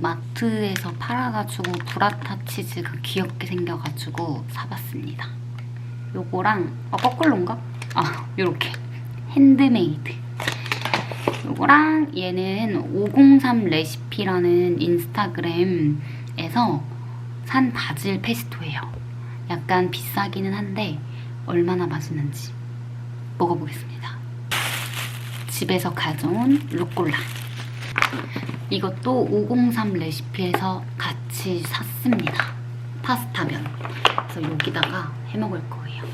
마트에서 팔아가지고 브라타 치즈가 귀엽게 생겨가지고 사봤습니다. 요거랑 아 거꾸로인가? 아 요렇게 핸드메이드 요거랑 얘는 503 레시피라는 인스타그램에서 산 바질 페스토예요. 약간 비싸기는 한데 얼마나 맛있는지 먹어보겠습니다. 집에서 가져온 루꼴라. 이것도 503 레시피에서 같이 샀습니다. 파스타면. 그래서 여기다가 해 먹을 거예요.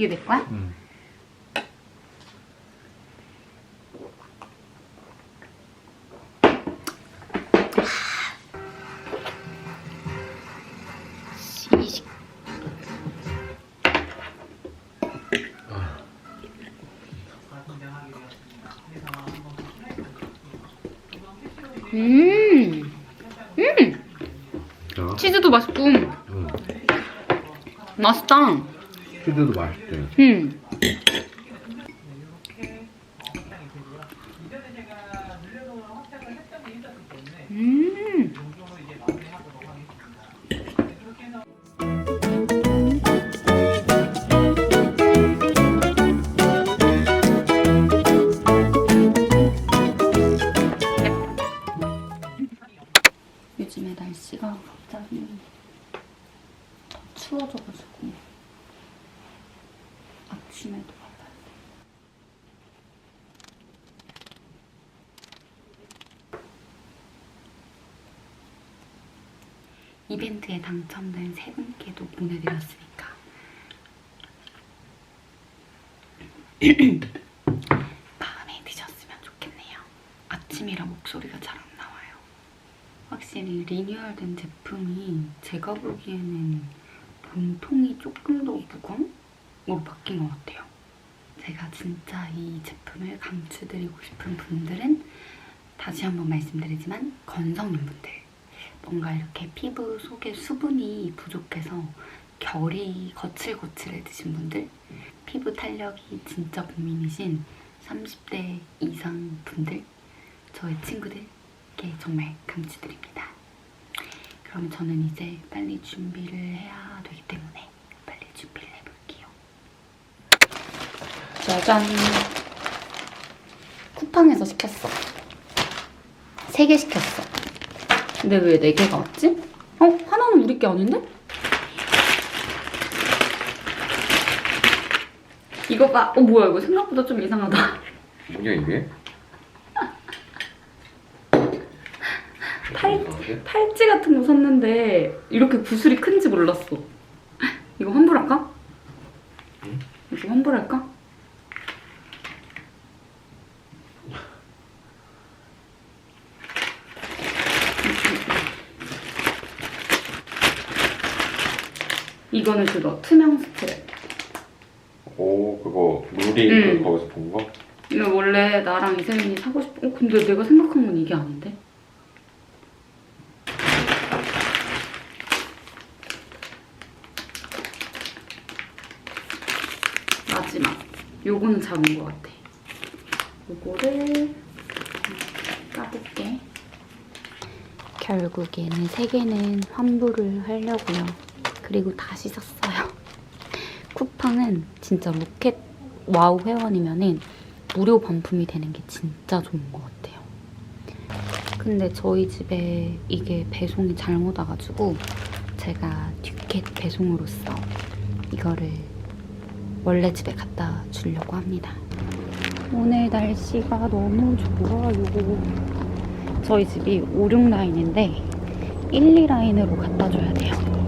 이거 내 거야? 응. 음, 음, 자, 치즈도 맛있고 응. 맛있다. 치즈도 맛있대. 음. 이벤트에 당첨된 세 분께도 보내드렸으니까 마음에 드셨으면 좋겠네요. 아침이라 목소리가 잘 안 나와요. 확실히 리뉴얼된 제품이 제가 보기에는 몸통이 조금 더 무거움으로 바뀐 것 같아요. 제가 진짜 이 제품을 강추드리고 싶은 분들은 다시 한번 말씀드리지만 건성인 분들 뭔가 이렇게 피부 속에 수분이 부족해서 결이 거칠거칠해지신 분들 피부 탄력이 진짜 고민이신 30대 이상 분들 저의 친구들께 정말 강추드립니다. 그럼 저는 이제 빨리 준비를 해야 되기 때문에 빨리 준비를 해볼게요. 짜잔! 쿠팡에서 시켰어. 3개 시켰어. 근데 왜 4개가 왔지? 어? 하나는 우리 게 아닌데? 이거 봐. 어, 뭐야, 이거 생각보다 좀 이상하다. 뭐냐 이게? 팔? 팔찌 같은 거 샀는데 이렇게 구슬이 큰지 몰랐어. 이거 환불할까? 응? 이거 환불할까? 이거는 그거 투명 스프레. 오 그거 루리 응. 그 거기서 본 거? 이거 원래 나랑 이세민이 사고 싶어. 어, 근데 내가 생각한 건 이게 아닌데? 마지막. 요거는 작은 것 같아. 요거를 까볼게. 결국에는 세 개는 환불을 하려고요. 그리고 다시 샀어요. 쿠팡은 진짜 로켓 와우 회원이면은 무료 반품이 되는 게 진짜 좋은 것 같아요. 근데 저희 집에 이게 배송이 잘못 와가지고 제가 듀켓 배송으로서 이거를 원래 집에 갖다 주려고 합니다. 오늘 날씨가 너무 좋아요. 저희 집이 5, 6라인인데 1, 2라인으로 갖다 줘야 돼요.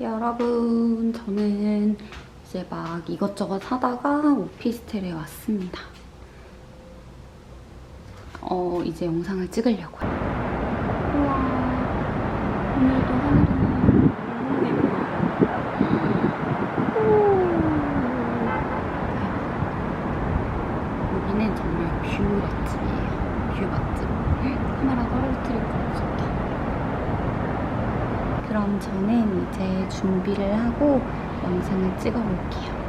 여러분, 저는 이제 막 이것저것 사다가 오피스텔에 왔습니다. 어, 이제 영상을 찍으려고요. 우와, 오늘도 예뻐요. 여기는 정말 뷰 맛집이에요. 뷰 맛집. 카메라 떨어뜨릴 거 없었다. 그럼 저는 이제 준비를 하고 영상을 찍어볼게요.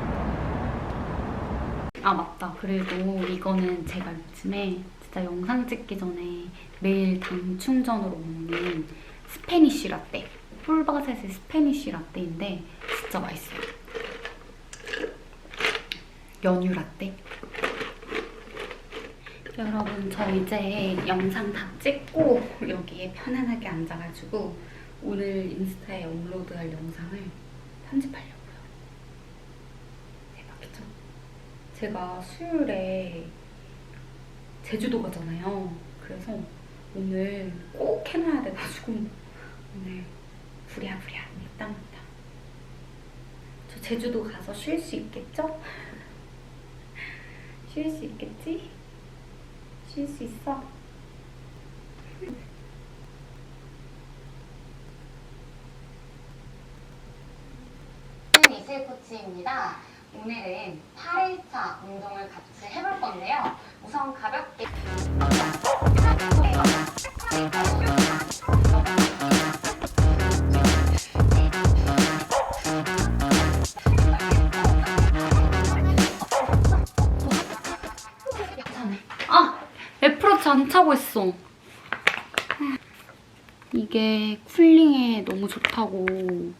아 맞다. 그리고 이거는 제가 요즘에 진짜 영상 찍기 전에 매일 당 충전으로 먹는 스페니쉬 라떼. 폴바셋의 스페니쉬 라떼인데 진짜 맛있어요. 연유 라떼. 여러분 저 이제 영상 다 찍고 여기에 편안하게 앉아가지고 오늘 인스타에 업로드할 영상을 편집하려고요. 대박이죠? 제가 수요일에 제주도 가잖아요. 그래서 오늘 꼭 해놔야 돼가지고 오늘 부랴부랴 있답니다. 저 제주도 가서 쉴 수 있겠죠? 쉴 수 있겠지? 쉴 수 있어. 이슬 코치입니다. 오늘은 8일차 운동을 같이 해볼 건데요. 우선 가볍게 안 차고 있어. 이게 쿨링에 너무 좋다고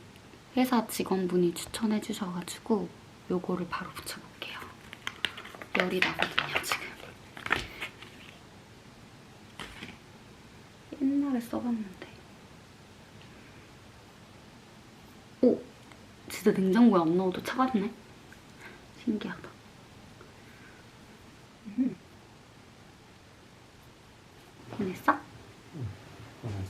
회사 직원분이 추천해 주셔가지고 요거를 바로 붙여볼게요. 열이 나거든요, 지금. 옛날에 써봤는데. 오! 진짜 냉장고에 안 넣어도 차갑네? 신기하다.